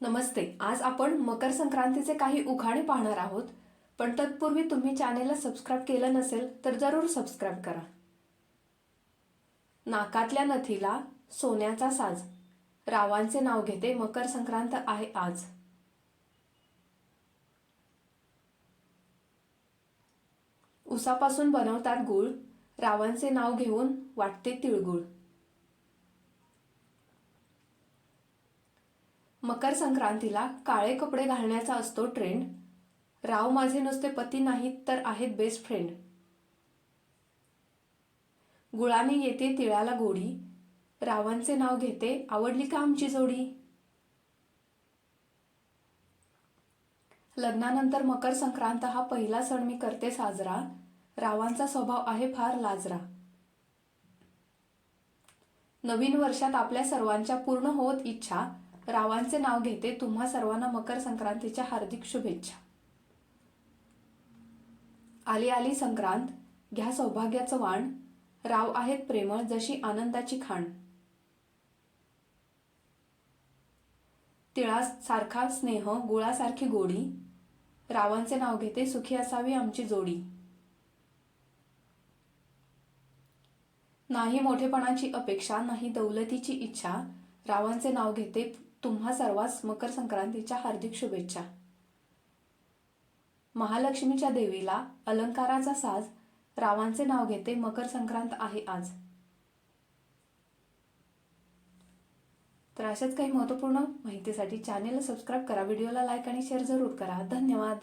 नमस्ते. आज आपण मकर संक्रांतीचे काही उखाणे पाहणार आहोत. पण तत्पूर्वी तुम्ही चॅनेलला सबस्क्राईब केलं नसेल तर जरूर सबस्क्राईब करा. नाकातल्या नथीला सोन्याचा साज. रावांचे नाव घेते मकर संक्रांत आहे आज. उसापासून बनवतात गुळ. रावांचे नाव घेऊन वाटते तिळगुळ. मकर संक्रांतीला काळे कपडे घालण्याचा असतो ट्रेंड राव माझे नुसते पती नाहीत तर आहेत बेस्ट फ्रेंड गुळाने येते तिळाला गोडी. रावांचे नाव घेते आवडली का आमची जोडी? लग्नानंतर मकर संक्रांत हा पहिला सण मी करते साजरा. रावांचा स्वभाव आहे फार लाजरा. नवीन वर्षात आपल्या सर्वांच्या पूर्ण होत इच्छा. रावांचे नाव घेते तुम्हा सर्वांना मकर संक्रांतीच्या हार्दिक शुभेच्छा. आली आली संक्रांत घ्या सौभाग्याचं वाण राव आहेत प्रेमळ जशी आनंदाची खाण. तिळासारखा स्नेह गुळासारखी गोडी रावांचे नाव घेते सुखी असावी आमची जोडी. नाही मोठेपणाची अपेक्षा नाही दौलतीची इच्छा रावांचे नाव घेते तुम्हा सर्वांस मकर संक्रांतीच्या हार्दिक शुभेच्छा. महालक्ष्मीच्या देवीला अलंकाराचा साज रावांचे नाव घेते मकर संक्रांत आहे आज. तर अशाच काही महत्त्वपूर्ण माहितीसाठी चॅनेलला सबस्क्राईब करा व्हिडिओला लाईक आणि शेअर जरूर करा. धन्यवाद!